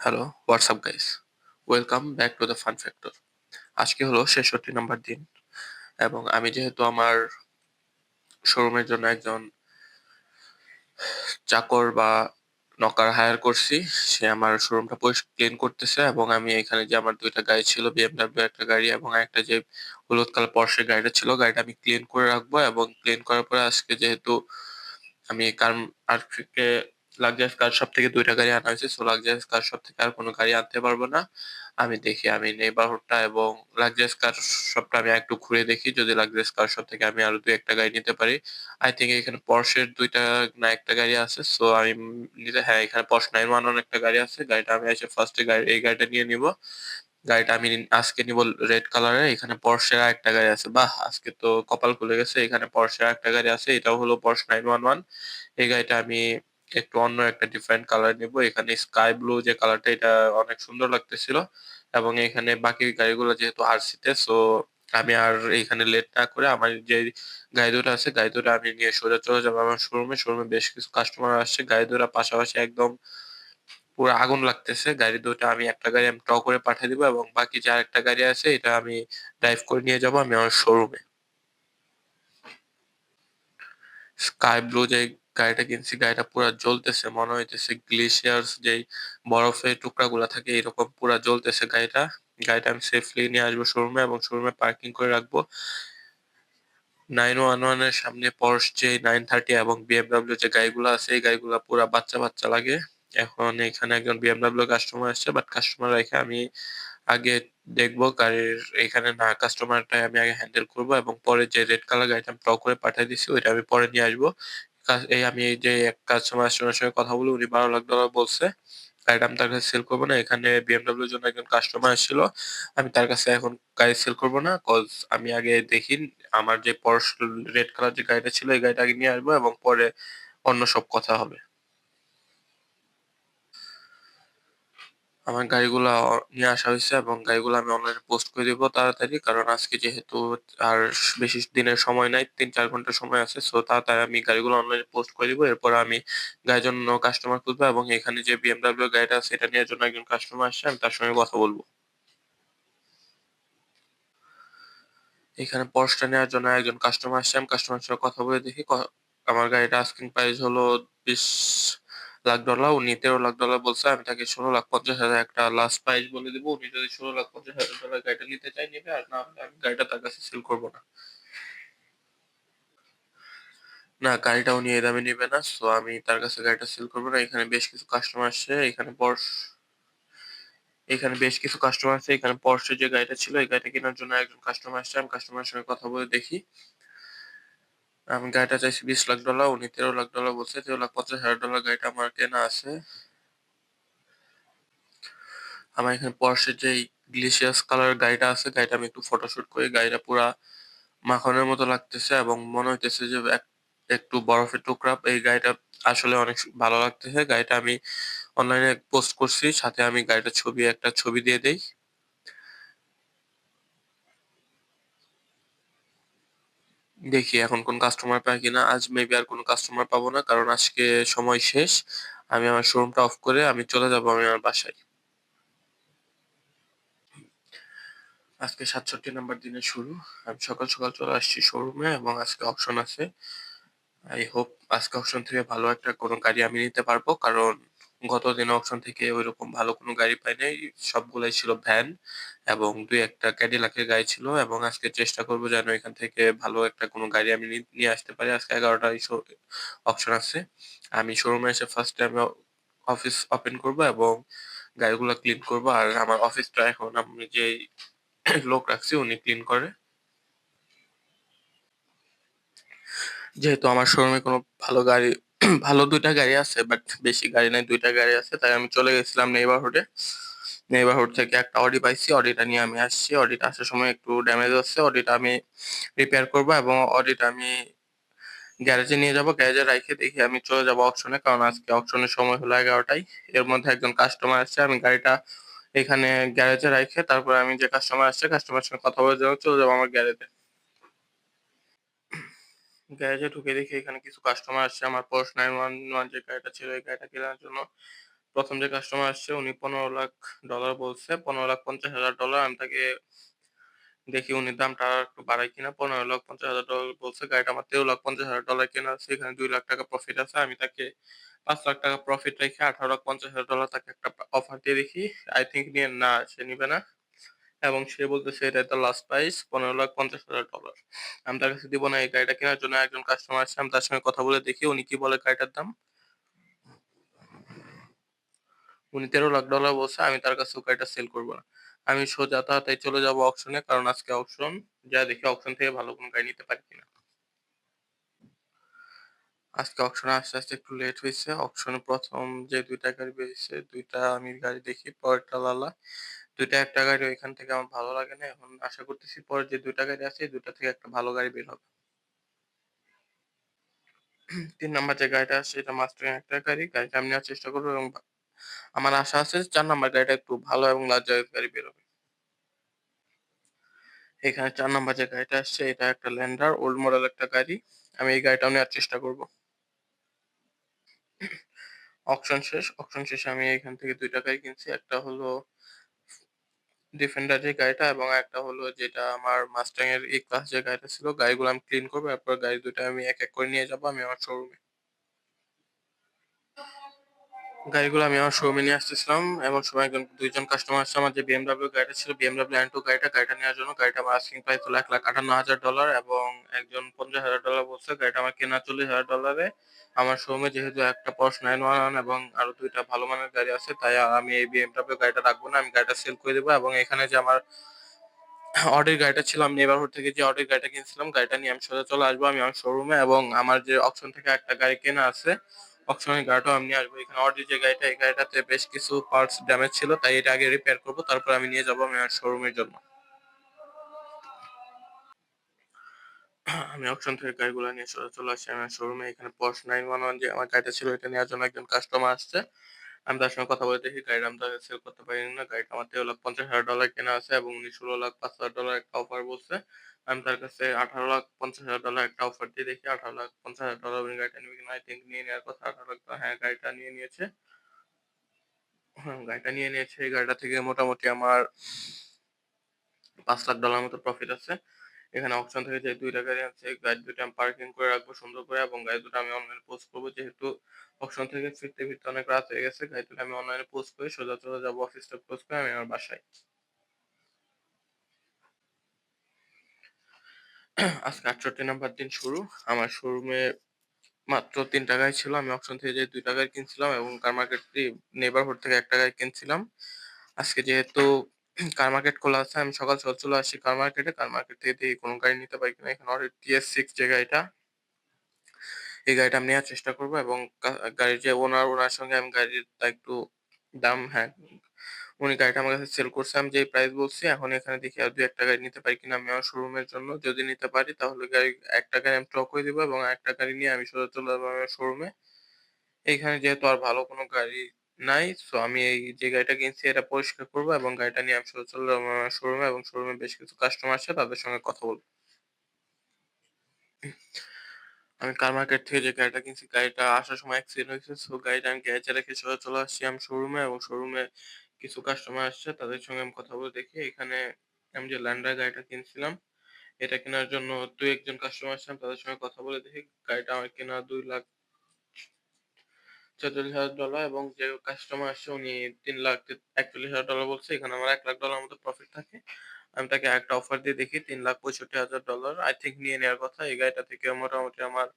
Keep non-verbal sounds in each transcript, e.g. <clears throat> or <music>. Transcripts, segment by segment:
Hello WhatsApp guys welcome back to the fun factor আজকে হলো ছেষট্টি নম্বর দিন, এবং আমি যেহেতু আমার শোরুমের জন্য একজন চাকর বা নকার হায়ার করছি, সে আমার শোরুমটা ক্লিন করতেছে, এবং আমি এখানে যে আমার দুইটা গাড়ি ছিল বিএমডাব্লিউ একটা গাড়ি এবং একটা যে হলুদ কালার পর্সের গাড়িটা ছিল, গাড়িটা আমি ক্লিন করে রাখব, এবং ক্লিন করার পরে আজকে যেহেতু আমি কার আজকে লাক্সারিয়াস কার শপ থেকে দুইটা গাড়ি আনা হয়েছে সো লাক্সারিয়াস কার শপ থেকে আর কোনো গাড়ি আনতে পারব না। আমি দেখি, আমি নেইবারহুডটা এবং লাক্সারিয়াস কার শপটা আমি একটু ঘুরে দেখি, যদি লাক্সারিয়াস কার শপ থেকে আমি আরও দুই একটা গাড়ি নিতে পারি। আই থিঙ্ক এখানে পর্শের দুইটা না একটা গাড়ি আছে সো আমি নিতে হ্যাঁ এখানে পর্শ নাইন ওয়ান ওয়ান একটা গাড়ি আছে। গাড়িটা আমি এসে ফার্স্টে গাড়ি, এই গাড়িটা নিয়ে নিব। গাড়িটা আমি আজকে নিব রেড কালারের এখানে পর্শের একটা গাড়ি আছে। বাহ, আজকে তো কপাল খুলে গেছে, এখানে পর্শের একটা গাড়ি আছে, এটাও হলো পর্শ নাইন ওয়ান ওয়ান এই গাড়িটা আমি একটু অন্য একটা ডিফারেন্ট কালার নিব। এখানে স্কাই ব্লু যে কালারটা এটা অনেক সুন্দর লাগতেছিল। এবং এখানে বাকি গাড়িগুলো যেহেতু আরসিতে সো আমি আর এখানে লেট না করে আমার যে গাড়ি দুটো আছে, গাড়ি দুটো আমি নিয়ে সোজা চলে যাব আমার শোরুমে শোরুমে বেশ কিছু কাস্টমার আসছে। গাড়ি দুটো পাশাপাশি একদম পুরো আগুন লাগতেছে। গাড়ি দুটো আমি একটা গাড়ি আমি ট করে পাঠিয়ে দিব এবং বাকি যে আরেকটা গাড়ি আছে, এটা আমি ড্রাইভ করে নিয়ে যাব আমি আমার শোরুমে স্কাই ব্লু যে গাড়িটা কিনছি, গাড়িটা পুরা জ্বলতেছে, মনে হইতেছে গ্লেশিয়ার্স যেই বরফের টুকরাগুলা থাকে এরকম পুরা জ্বলতেছে গাড়িটা। গাড়িটা আমি সেফলি নিয়ে আসব শোরুমে এবং শোরুমে পার্কিং করে রাখব। নাইন ওয়ান ওয়ানের সামনে পর্স যে নাইন থার্টি এবং বিএমডাব্লিউ যে গাড়িগুলো আছে, এই গাড়িগুলো পুরা বাচ্চা বাচ্চা লাগে। এখন এখানে একজন বিএমডাব্লিউ কাস্টমার আসছে বাট কাস্টমার রেখে আমি আগে দেখব গাড়ির এখানে না কাস্টমারটাই আমি আগে হ্যান্ডেল করব এবং পরে যে রেড কালার গাড়িটা আমি টক করে পাঠিয়ে দিচ্ছি ওইটা আমি পরে নিয়ে আসব। এই আমি এই যে এক কাস্টমার সঙ্গে কথা বলে, উনি বারো লাখ ডলার বলছে। গাড়িটা আমি তার কাছে সেল করব না। এখানে বিএমডাব্লিউ এর জন্য একজন কাস্টমার এসেছিল। আমি তার কাছে এখন গাড়ি সেল করব না কজ আমি আগে দেখি আমার যে পরশ রেড কালার যে গাড়িটা ছিল, এই গাড়িটা আগে নিয়ে আসব এবং পরে অন্য সব কথা হবে। আমার গাড়িগুলা নিয়ে আসা হয়েছে এবং গাড়িগুলো আমি অনলাইনে পোস্ট করে দিব তাড়াতাড়ি। কারণ আজকে যেহেতু আর বেশি দিনের সময় নাই, তিন চার ঘণ্টা সময় আছে সো তাড়াতাড়ি আমি গাড়িগুলো অনলাইনে পোস্ট করে দিব। এরপর আমি গাড়ির জন্য কাস্টমার খুঁজবো এবং এখানে যে বিএমডাব্লিউ গাড়িটা আছে, এটা নেওয়ার জন্য একজন কাস্টমার আসছে, আমি তার সঙ্গে কথা বলব। এখানে পর্সটা নেওয়ার জন্য একজন কাস্টমার আসছে, আমি কাস্টমার সঙ্গে কথা বলে দেখি। আমার গাড়িটা আস্কিং প্রাইস হলো বিশ লাখ ডলার উনি তেরো লাখ ডলার বলছে, আমি তাকে ষোলো লাখ পঞ্চাশ হাজার একটা লাস্ট প্রাইস বলে দিব। উনি যদি ষোলো লাখ পঞ্চাশ হাজার ডলার গাড়িটা নিতে চাই নেবে, আর না আমি গাড়িটা তার কাছে সেল করব না। না, গাড়িটা উনি এই দামে নেবে না সো আমি তার কাছে গাড়িটা সেল করব না। এখানে বেশ কিছু কাস্টমার আসছে, এখানে পর্স এখানে বেশ কিছু কাস্টমার আছে এখানে পর্সের যে গাড়িটা ছিল, এই গাড়িটা কেনার জন্য একজন কাস্টমার আসছে। আমি কাস্টমারের সঙ্গে কথা বলে দেখি। আমি গাড়িটা চাইছি বিশ লাখ ডলার, উনি তেরো লাখ ডলার বলছে, তেরো লাখ পঞ্চাশ হাজার ডলার গাড়িটা আমার কেনা আছে। আমার এখানে পর্সের যে গ্লিসিয়াস কালার গাড়িটা আছে, গাড়িটা আমি একটু ফটোশুট করি, গাড়িটা পুরা মাখনের মতো লাগতেছে এবং মনে হইতেছে যে একটু বরফের টুকরা, এই গাড়িটা আসলে অনেক ভালো লাগতেছে। গাড়িটা আমি অনলাইনে পোস্ট করছি, সাথে আমি গাড়িটার ছবি, একটা ছবি দিয়ে দেই। দেখি এখন কোন কাস্টমার পাই কিনা। আজ মেবি আর কোনো কাস্টমার পাবো না, কারণ আজকে সময় শেষ। আমি আমার শোরুমটা অফ করে আমি চলে যাব আমি আমার বাসায়। আজকে সাতষট্টি নাম্বার দিনে শুরু। আমি সকাল সকাল চলে আসছি শোরুমে এবং আজকে অপশন আছে। আই হোপ আজকে অপশন থেকে ভালো একটা কোনো গাড়ি আমি নিতে পারব, কারণ গত দিন অপশন থেকে ওইরকম ভালো কোনো গাড়ি পাই নাই। সবগুলাই ছিল ভ্যান এবং দুই একটা ক্যাডিলাকের গাড়ি ছিল এবং আজকে চেষ্টা করব যেন এখান থেকে ভালো একটা কোনো গাড়ি আমি নিয়ে আসতে পারি। আজকে এগারোটা অপশন আছে। আমি শোরুমে এসে ফার্স্ট টাইম অফিস ওপেন করব এবং গাড়িগুলো ক্লিন করব। আর আমার অফিসটা এখন আমি যে <coughs> লোক রাখছি উনি ক্লিন করে। যেহেতু আমার শোরুমে কোনো ভালো গাড়ি <clears throat> ভালো দুইটা গাড়ি আছে বাট বেশি গাড়ি নাই, দুইটা গাড়ি আছে, তাই আমি চলে গেছিলাম নেইবারহুডে নেইবারহুড থেকে একটা অডি পাইছি অডিটা নিয়ে আমি আসছি অডিটা আসার সময় একটু ড্যামেজ হচ্ছে অডিটা আমি রিপেয়ার করব এবং অডিটা আমি গ্যারেজে নিয়ে যাব গ্যারেজে রাখে দেখি আমি চলে যাব অপশনে কারণ আজকে অপশনের সময় হলো এগারোটায়। এর মধ্যে একজন কাস্টমার আসছে, আমি গাড়িটা এখানে গ্যারেজে রাখে তারপরে আমি যে কাস্টমার আসছে কাস্টমার সঙ্গে কথা বলে চলে যাব আমার গ্যারেজে গ্যারেজে ঢুকে দেখি এখানে কিছু কাস্টমার আসছে আমার পোর্স নাইন ওয়ান ওয়ান যে গাড়িটা ছিল এই গাড়িটা কেনার জন্য প্রথম যে কাস্টমার আসছে উনি পনেরো লাখ ডলার বলছে। $১৫,৫০,০০০ আমি তাকে দেখি উনি দামটা আর একটু বাড়ায় কিনা। $১৫,৫০,০০০ বলছে। গাড়িটা আমার $১৩,৫০,০০০ কেনা আছে। এখানে দুই লাখ টাকা প্রফিট আছে। আমি তাকে পাঁচ লাখ টাকা প্রফিট রেখে $১৮,৫০,০০০ তাকে একটা অফার দিয়ে দেখি। আই think নিয়ে না সে নিবে না। এবং সে বলতেছে এটা তার লাস্ট প্রাইস $১৫,৫০,০০০ আমি তার কাছে দিব না। এই গাড়িটা কেনার জন্য একজন কাস্টমার আছে আমি তার সঙ্গে কথা বলে দেখি উনি কি বলে গাড়িটার দাম। উনি তেরো লাখ ডলার বলছে। আমি তার কাছেও গাড়িটা সেল করব না। আমি সোজা তাড়াতাড়ি চলে যাব অকশনে। কারণ আজকে অকশন। যা দেখি অকশন থেকে ভালো কোনো গাড়ি নিতে পারি কিনা। আজকে অকশনে আসতে, আসতে একটু লেট হয়েছে অকশনে প্রথম যে দুইটা গাড়ি বেরিয়েছে দুইটা আমি গাড়ি দেখি পরেরটা লালা। ২ টা একটা গাড়ি ওইখান থেকে আমার ভালো লাগে না। এখন আশা করতেছি পরে যে ২ টা গাড়ি আছে, ২ থেকে একটা ভালো গাড়ি বের হবে। তিন নাম্বার যে গাড়িটা আসছে এটা মাস্টার একটা গাড়ি। গাড়িটা আমি নেওয়ার চেষ্টা করব এবং আমার আশা আছে চার নাম্বার গাড়িটা একটু ভালো এবং লাক্সারিয়াস গাড়ি বের হবে। এখানে চার নাম্বার যে গাড়িটা আসছে এটা একটা ল্যান্ডার ওল্ড মডেল একটা গাড়ি। আমি এই গাড়িটাও নেওয়ার চেষ্টা করব। অকশন শেষ। অকশন শেষে আমি এখান থেকে দুইটা গাড়ি কিনছি। একটা হলো ডিফেন্ডার যে গাড়িটা এবং একটা হলো যেটা আমার মাস্টাং এর এই ক্লাস যে গাড়িটা ছিল। গাড়িগুলো আমি ক্লিন করব এরপর গাড়ি দুটো আমি এক, এক করে নিয়ে যাব আমি আমার শোরুমে। গাড়িগুলো আমি আমার শোরুমে নিয়ে আসতেছিলাম। এমন সময় একজন দুইজন কাস্টমার আসছে আমার যে BMW গাড়িটা ছিল BMW Lanto গাড়িটা, গাড়িটা নেওয়ার জন্য। গাড়িটা আমার আস্কিং প্রাইস হলো $১,৫৮,০০০ এবং একজন $৫০,০০০ বলছে। গাড়িটা আমার কেনা $৪০,০০০ এ। আমার শোরুমে যেহেতু একটা Porsche 911 এবং আরও দুইটা ভালো মানের গাড়ি আছে, তাই আমি এই BMW গাড়িটা রাখব না। আমি গাড়িটা সেল করে দেবো এবং এখানে যে আমার অডির গাড়িটা ছিল আমি নেবারহুড থেকে যে অডির গাড়িটা কিনছিলাম, গাড়িটা নিয়ে আমি সোজা চলে আসব আমি আমার শোরুমে এবং আমার যে অপশন থেকে একটা গাড়ি কেনা আছে, অকশনের গাড়িটাও আমি আসব। এখানে অডির যে গাড়িটা, এই গাড়িটাতে বেশ কিছু পার্টস ড্যামেজ ছিল। তাই এটা আগে রিপেয়ার করব। তারপর আমি নিয়ে যাব আমি আমার শোরুমের জন্য। আমি অকশন থেকে গাড়িগুলো নিয়ে সোজা চলে আসছি আমার শোরুমে। এখানে Porsche 911 যে আমার গাড়িটা ছিল এটা নেওয়ার জন্য একজন কাস্টমার আসছে। আমি তার সঙ্গে কথা বলে দেখি গাড়িটা আমি তাকে সেল করতে পারি না। গাড়িটা আমার $১৩,৫০,০০০ কেনা আছে এবং উনি $১৬,৫০,০০০ একটা অফার বলছে। আমি তার কাছে $১৮,৫০,০০০ একটা অফার দিয়ে দেখি $১৮,৫০,০০০ উনি গাড়িটা নিবে কিনা। I think নিয়ে নেওয়ার কথা। ১৮,০০,০০০ হ্যাঁ, গাড়িটা নিয়ে নিয়েছে। গাড়িটা নিয়ে নিয়েছে। এই গাড়িটা থেকে মোটামুটি আমার পাঁচ লাখ ডলার মতো প্রফিট আছে। এখানে অপশন থেকে যে ২ টা গাড়ি আছে গাড়ি ২ টা আমি পার্কিং করে রাখব সুন্দর করে এবং গাড়ি ২ টা আমি অনলাইনে পোস্ট করব যেহেতু অপশন থেকে ফিরতে, ফিরতে অনেক রাত হয়ে গেছে। গাড়ি ২ টা আমি অনলাইনে পোস্ট করে সোজা চলে যাব অফিসটা পোস্ট করে আমি আমার বাসায়। আজকে ৬৮ নাম্বার দিন শুরু। আমার শোরুমে মাত্র ৩ টা গাড়ি ছিল। আমি অকশন থেকে যে ২ টা গাড়ি কিনছিলাম এবং কার মার্কেট ই নেবারহুড থেকে একটা গাড়ি কিনছিলাম। আজকে যেহেতু কার মার্কেট খোলা আছে, আমি সকাল, সকাল চলে আসি কার মার্কেটে। কার মার্কেট থেকে দেখি কোনো গাড়ি নিতে পারি কিনা। এখানে অডির TS6 যে গাড়িটা, এই গাড়িটা আমি নেওয়ার চেষ্টা করব এবং গাড়ির যে ওনার, ওনার সঙ্গে আমি গাড়িটা একটু দাম হ্যাঁ, উনি গাড়িটা আমার কাছে সেল করছে। আমি যেই প্রাইস বলছি, এখন এখানে দেখি আর ২-১ গাড়ি নিতে পারি কিনা আমি আমার শোরুমের জন্য। যদি নিতে পারি তাহলে গাড়ি একটা গাড়ি আমি ট্র করে দেবো এবং একটা গাড়ি নিয়ে আমি সোজা চলে যাব আমার শোরুমে। এইখানে যেহেতু আর ভালো কোনো গাড়ি নাই, সো আমি এই যে গাড়িটা কিনছি এটা পরিষ্কার করব এবং গাড়িটা নিয়ে আমি সোজা চলে যাব আমার শোরুমে এবং শোরুমে বেশ কিছু কাস্টমার আসছে, তাদের সঙ্গে কথা বলব আমি কার মার্কেট থেকে যে গাড়িটা কিনছি, গাড়িটা আসার সময় অ্যাক্সিডেন্ট হয়েছে। সো গাড়িটা আমি গ্যারেজে রেখে সোজা চলে আসছি আমি শোরুমে এবং শোরুমে কিছু কাস্টমার আসছে, তাদের সঙ্গে আমি কথা বলে দেখি। এখানে আমি যে ল্যান্ডার গাড়িটা কিনছিলাম, এটা কেনার জন্য দুই একজন কাস্টমার আসছিলাম, তাদের সঙ্গে কথা বলে দেখি। গাড়িটা আমার কেনা $২,৪৪,০০০ এবং যে কাস্টমার আসছে উনি $৩,৪১,০০০ বলছে। এখানে আমার $১,০০,০০০ মতো প্রফিট থাকে। আমি তাকে একটা অফার দিয়ে দেখি $৩,৬৫,০০০ I think নিয়ে নেওয়ার কথা। এই গাড়িটা থেকে মোটামুটি আমার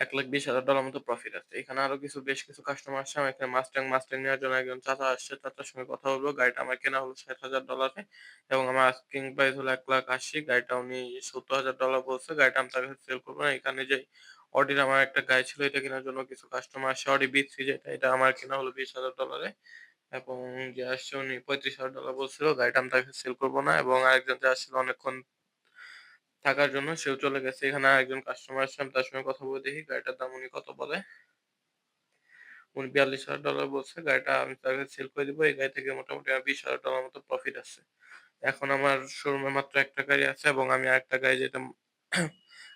$১,২০,০০০ মতো প্রফিট আছে। এখানে আরও কিছু বেশ কিছু কাস্টমার আসছে। আমার এখানে মাস্টাং, মাস্টাং নেওয়ার জন্য একজন চাচা আসছে। চাচার সঙ্গে কথা বলব গাড়িটা আমার কেনা হলো $৬০,০০০ এ এবং আমার আস্কিং প্রাইস হলো $১,৮০,০০০ গাড়িটা উনি $৭০,০০০ বলছে। গাড়িটা আমি তার কাছে সেল করব না। এখানে যে অডির আমার একটা গাড়ি ছিল, এটা কেনার জন্য কিছু কাস্টমার আসছে। অডি B3 যেটা, এটা আমার কেনা হলো $২০,০০০ এ এবং যে আসছে উনি $৩৫,০০০ বলছিল। গাড়িটা আমি তাকে সেল করব না এবং আরেকজন যে আসছিল অনেকক্ষণ থাকার জন্য সেও চলে গেছে। এখানে আরেকজন কাস্টমার আসছে। আমি তার সঙ্গে কথা বলে দেখি গাড়িটার দাম উনি কত বলে। উনি $৪২,০০০ বলছে। গাড়িটা আমি তার কাছে সেল করে দিব। এই গাড়ি থেকে মোটামুটি আমার $২০,০০০ মতো প্রফিট আছে। এখন আমার শোরুমে মাত্র একটা গাড়ি আছে এবং আমি আরেকটা গাড়ি যেটা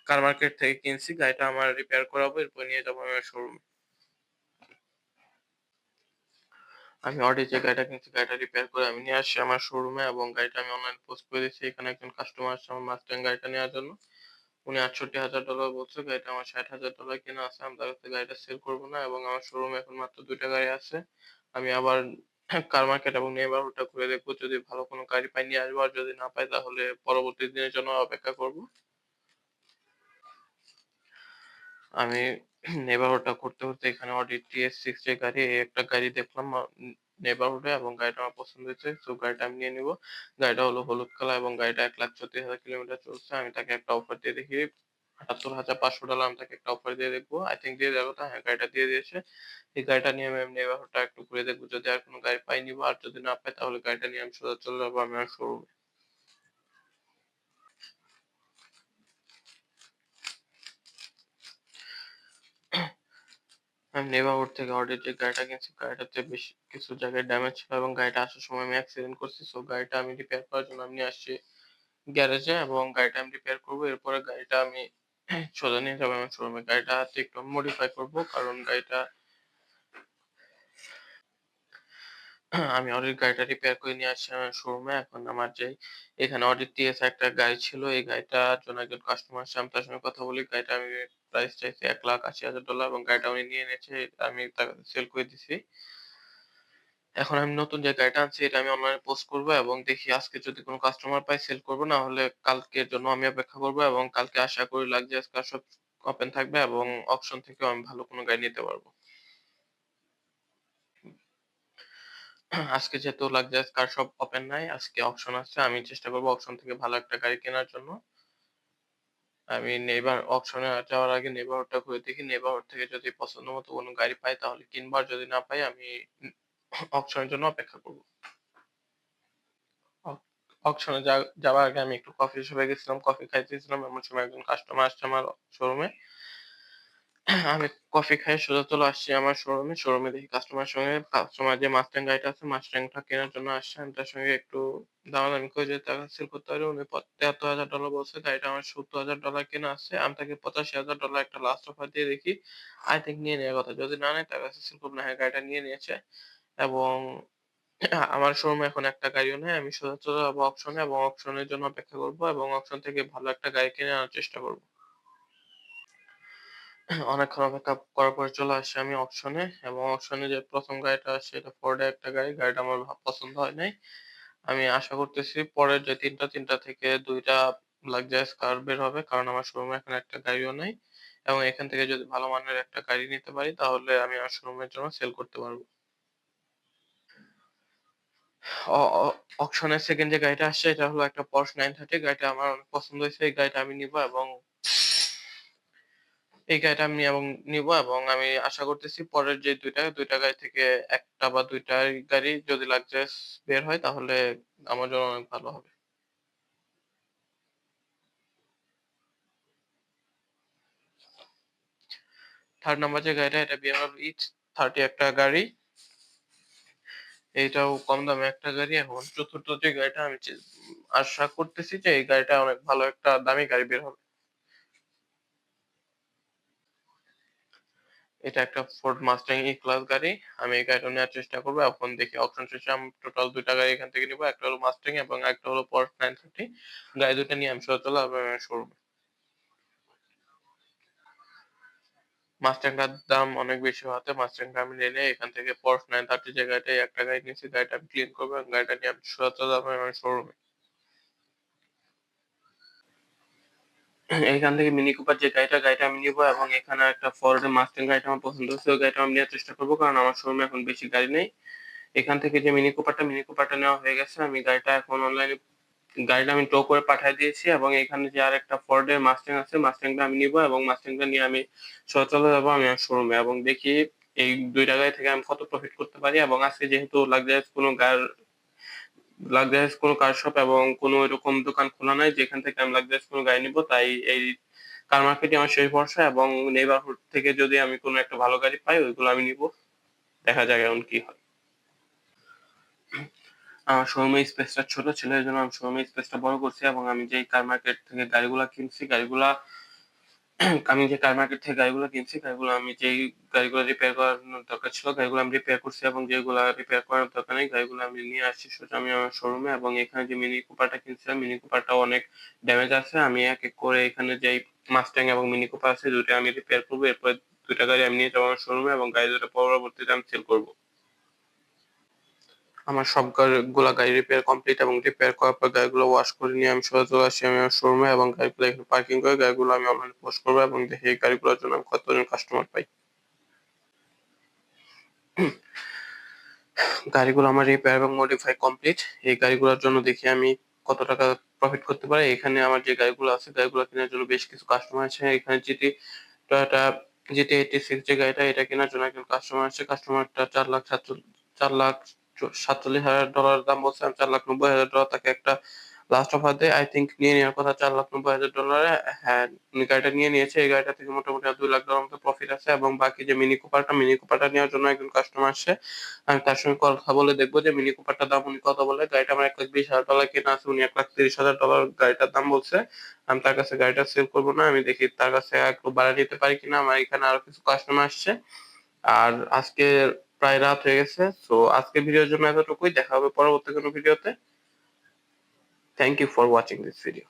কার মার্কেট <coughs> থেকে কিনছি, গাড়িটা আমার রিপেয়ার করাবো। এরপর নিয়ে যাব আমি আমার শোরুমে। আমি Audi যে গাড়িটা কিনেছি গাড়িটা রিপেয়ার করে আমি নিয়ে আসছি আমার শোরুমে এবং গাড়িটা আমি অনলাইন পোস্ট করে দিচ্ছি। এখানে একজন কাস্টমার আসছে আমার মাস্টাং গাড়িটা নেওয়ার জন্য। উনি $৬৮,০০০ বলছে। গাড়িটা আমার $৬০,০০০ কেনা আছে। আমি তার কাছ গাড়িটা সেল করব না এবং আমার শোরুমে এখন মাত্র ২ টা গাড়ি আছে। আমি আবার কার মার্কেট এবং নেইবারহুডটা ঘুরে দেখব যদি ভালো কোনো গাড়ি পাই নিয়ে আসব। আর যদি না পাই তাহলে পরবর্তী দিনের জন্য অপেক্ষা করব। আমি নেইবারহুডটা ঘুরতে, ঘুরতে এখানে Audi TS6 যে গাড়ি, এই একটা গাড়ি দেখলাম আ নেইবারহুডে এবং গাড়িটা আমার পছন্দ হয়েছে। সো গাড়িটা আমি নিয়ে নিবো। গাড়িটা হলো হলুদ কালার এবং গাড়িটা ১,৩৪,০০০ কিলোমিটার চলছে। আমি তাকে একটা অফার দিয়ে দেখি $৭৮,৫০০ আমি তাকে একটা অফার দিয়ে দেখব। আই থিংক দিয়ে দেওয়ার কথা। হ্যাঁ, গাড়িটা দিয়ে দিয়েছে। এই গাড়িটা নিয়ে আমি নেইবারহুডটা একটু ঘুরে দেখব। যদি আর কোনো গাড়ি পাই নিবো। আর যদি না পাই তাহলে গাড়িটা নিয়ে আমি সোজা চলে যাব আমি আমার শোরুমে। আমি নেইবারহুড থেকে Audi র যে গাড়িটা কিনছি, গাড়িটাতে বেশ কিছু জায়গায় ড্যামেজ ছিল এবং গাড়িটা আসার সময় আমি অ্যাক্সিডেন্ট করছি। সো গাড়িটা আমি রিপেয়ার করার জন্য আমি আসছি গ্যারেজে এবং গাড়িটা আমি রিপেয়ার করব। এরপরে গাড়িটা আমি <clears throat> সোজা নিয়ে যাব আমার শোরুমে। গাড়িটাতে একটু মডিফাই করব। কারণ গাড়িটা <clears throat> আমি র গাড়িটা রিপেয়ার করে নিয়ে আসছি আমার শোরুমে। এখন আমার যে এখানে Audi TS একটা গাড়ি ছিল। এই গাড়িটার জন্য একজন কাস্টমার আসছে। আমি তার সঙ্গে কথা বলি। গাড়িটা আমি প্রাইস চাইছি $১,৮০,০০০ এবং গাড়িটা উনি নিয়ে নিয়েছে। আমি তাকে সেল করে দিছি। এখন আমি নতুন যে গাড়িটা আনছি এটা আমি অনলাইনে পোস্ট করব এবং দেখি আজকে যদি কোনো কাস্টমার পাই সেল করব। না হলে কালকের জন্য আমি অপেক্ষা করব এবং কালকে আশা করি Luxurious কার শপ ওপেন থাকবে এবং অকশন থেকেও আমি ভালো কোনো গাড়ি নিতে পারব। আজকে যেহেতু Luxurious কার শপ ওপেন নাই, আজকে অপশন আছে। আমি চেষ্টা করব অপশন থেকে ভালো একটা গাড়ি কেনার জন্য। আমি নেইবার অপশনে যাওয়ার আগে নেইবারহুডটা ঘুরে দেখি। নেইবারহুড থেকে যদি পছন্দ মতো কোনো গাড়ি পাই, তাহলে কিনবার যদি না পাই, আমি অপশনের জন্য অপেক্ষা করব। অপশনে যাওয়ার আগে আমি একটু কফি শপে গেছিলাম। কফি খাইতেছিলাম। এমন সময় একজন কাস্টমার আসছে আমার শোরুমে। আমি কফি খেয়ে সোজা চলে আসছি আমার শোরুমে। শোরুমে দেখি কাস্টমার সঙ্গে কাস্টমার যে মাস্টাং গাড়িটা আছে মাস্টাংটা কেনার জন্য আসছে। আমি তার সঙ্গে একটু দামাদামি করে যদি তাকে সেল করতে পারি উনি প $৭৩,০০০ বলছে। গাড়িটা আমার $৭০,০০০ কেনা আছে। আমি তাকে $৮৫,০০০ একটা লাস্ট অফার দিয়ে দেখি। আই থিংক নিয়ে নেওয়ার কথা। যদি না নেয় তার কাছে সেল করব না। হ্যাঁ, গাড়িটা নিয়ে নিয়েছে এবং <clears throat> আমার শোরুমে এখন একটা গাড়িও নেই। আমি সোজা চলে যাব অকশনে এবং অকশনের জন্য অপেক্ষা করব এবং অপশন থেকে ভালো একটা গাড়ি কিনে আনার চেষ্টা করব। অনেকক্ষণ অপেক্ষা করার পরে চলে আসছি আমি অকশনে এবং অকশনে যে প্রথম গাড়িটা আসছে, এটা ফোর্ডের একটা গাড়ি। গাড়িটা আমার ভা পছন্দ হয় নাই। আমি আশা করতেছি পরের যে ৩ টা ৩ টা থেকে ২ টা Luxurious কার বের হবে। কারণ আমার শোরুমে এখন একটা গাড়িও নাই এবং এখান থেকে যদি ভালো মানের একটা গাড়ি নিতে পারি, তাহলে আমি আমার শোরুমের জন্য সেল করতে পারব। অকশনের 2nd যে গাড়িটা আসছে, এটা হলো একটা পর্স নাইন থার্টি গাড়িটা আমার অনেক পছন্দ হয়েছে। এই গাড়িটা আমি নিবো এবং এই গাড়িটা আমি এবং নিবো এবং আমি আশা করতেছি পরের যে ২ টা ২ টা গাড়ি থেকে একটা বা দুইটা গাড়ি যদি Luxurious বের হয় তাহলে আমার জন্য অনেক ভালো হবে। থার্ড নাম্বার যে গাড়িটা, এটা BMW X30 একটা গাড়ি। এইটাও কম দামে একটা গাড়ি। এখন চতুর্থ যে গাড়িটা আমি আশা করতেছি যে এই গাড়িটা অনেক ভালো একটা দামি গাড়ি বের হবে। এটা একটা ফোর্ড Mustang E-Class গাড়ি। আমি এই গাড়িটা নেওয়ার চেষ্টা করব। এখন দেখি অপশন শেষে আমি টোটাল ২ টা গাড়ি এখান থেকে নিবো। একটা হলো Mustang এবং আরেকটা হলো নাইন 930 গাড়ি ২ টা নিয়ে আমি সোজা চলে যাব আমার শোরুমে। Mustang টার দাম অনেক বেশি হওয়াতে Mustang টা আমি নিলে এখান থেকে পর্স নাইন থার্টি যে গাড়িটা একটা গাড়ি নিয়েছি গাড়িটা আমি ক্লিন করব গাড়িটা নিয়ে আমি সোজা চলে যাব শোরুমে। এখান থেকে মিনি কুপার যে গাড়িটা, গাড়িটা আমি নিবো এবং এখানে একটা এর Mustang গাড়িটা আমার পছন্দ হয়েছে। ওই গাড়িটা আমি নেওয়ার চেষ্টা করব। কারণ আমার শোরুমে এখন বেশি গাড়ি নেই। এখান থেকে যে মিনি কুপারটা, মিনি কুপারটা নেওয়া হয়ে গেছে। আমি গাড়িটা এখন অনলাইনে গাড়িটা আমি টো করে পাঠায় দিয়েছি এবং এখানে যে আরেকটা Ford এর Mustang আছে Mustang আমি নিবো এবং Mustang নিয়ে আমি সচল চলে যাব আমি আমার শোরুমে এবং দেখি এই ২ টা গাড়ি থেকে আমি কত প্রফিট করতে পারি এবং আজকে যেহেতু Luxurious কোনো গার Luxurious কোনো কার শপ এবং কোনো এরকম দোকান খোলা নাই, যেখান থেকে আমি Luxurious কোনো গাড়ি নিবো। তাই এই কার মার্কেটই আমার শেষ ভরসা এবং নেইবারহুড থেকে যদি আমি কোনো একটা ভালো গাড়ি পাই, ওইগুলো আমি নিবো। দেখা যাক এখন কি হয়। আমার শোরুমের স্পেসটা ছোট ছিল। এজন্য আমি শোরুমের স্পেসটা বড় করছি এবং আমি যেই কার মার্কেট থেকে গাড়িগুলা কিনছি, গাড়িগুলা আমি যে কার মার্কেট থেকে গাড়িগুলো কিনছি, গাড়িগুলো আমি যেই গাড়িগুলো রিপেয়ার করানোর দরকার ছিল, গাড়িগুলো আমি রিপেয়ার করছি এবং যেগুলা রিপেয়ার করানোর দরকার নেই, গাড়িগুলো আমি নিয়ে আসছি সোজা আমি আমার শোরুমে এবং এখানে যে মিনি কুপারটা কিনছিলাম, মিনি কুপারটাও অনেক ড্যামেজ আছে। আমি এক, এক করে এখানে যেই মাস্টাং এবং মিনি কুপার আছে, ২ টা আমি রিপেয়ার করব এরপর ২ টা গাড়ি আমি নিয়ে যাব আমার শোরুমে এবং গাড়ি দুটো পরবর্তীতে আমি সেল করব। আমার সব গাড়িগুলা গাড়ি রিপেয়ার কমপ্লিট এবং রিপেয়ার করার পর গাড়িগুলো ওয়াশ করে নিয়ে আমি সোজা চলে আসছি আমি আমার শোরুমে এবং গাড়িগুলো এখানে পার্কিং করে গাড়িগুলো আমি অনলাইনে পোস্ট করব এবং দেখি এই গাড়িগুলোর জন্য আমি কতজন কাস্টমার পাই। গাড়িগুলো আমার রিপেয়ার এবং মডিফাই কমপ্লিট। এই গাড়িগুলোর জন্য দেখি আমি কত টাকা প্রফিট করতে পারি। এখানে আমার যে গাড়িগুলো আছে, গাড়িগুলো কেনার জন্য বেশ কিছু কাস্টমার আছে। এখানে জিটি টয়োটা জিটি 86 যে গাড়িটা, এটা কেনার জন্য একজন কাস্টমার আছে। কাস্টমারটা চার লাখ সাতচল ৪ লাখ চ $৪৭,০০০ দাম বলছে। আমি $৪,৯০,০০০ তাকে একটা লাস্ট অফার দেয় আই থিঙ্ক নিয়ে নেওয়ার কথা $৪,৯০,০০০ এ হ্যাঁ, উনি গাড়িটা নিয়ে নিয়েছে। এই গাড়িটা থেকে মোটামুটি আর $২,০০,০০০ মতো প্রফিট আছে এবং বাকি যে মিনি কুপারটা, মিনি কুপারটা নেওয়ার জন্য একজন কাস্টমার আসছে। আমি তার সঙ্গে কথা বলে দেখব যে মিনি কুপারটার দাম উনি কত বলে। গাড়িটা আমার $১,২০,০০০ কেনা আছে। উনি $১,৩০,০০০ গাড়িটার দাম বলছে। আমি তার কাছে গাড়িটা সেল করব না। আমি দেখি তার কাছে একটু বাড়ায় নিতে পারি কিনা। আমার এখানে আরও কিছু কাস্টমার আসছে। আর আজকে প্রায় রাত হয়ে গেছে। সো আজকে ভিডিওর জন্য এতটুকুই। দেখা হবে পরবর্তী কোনো ভিডিওতে। Thank you for watching this video.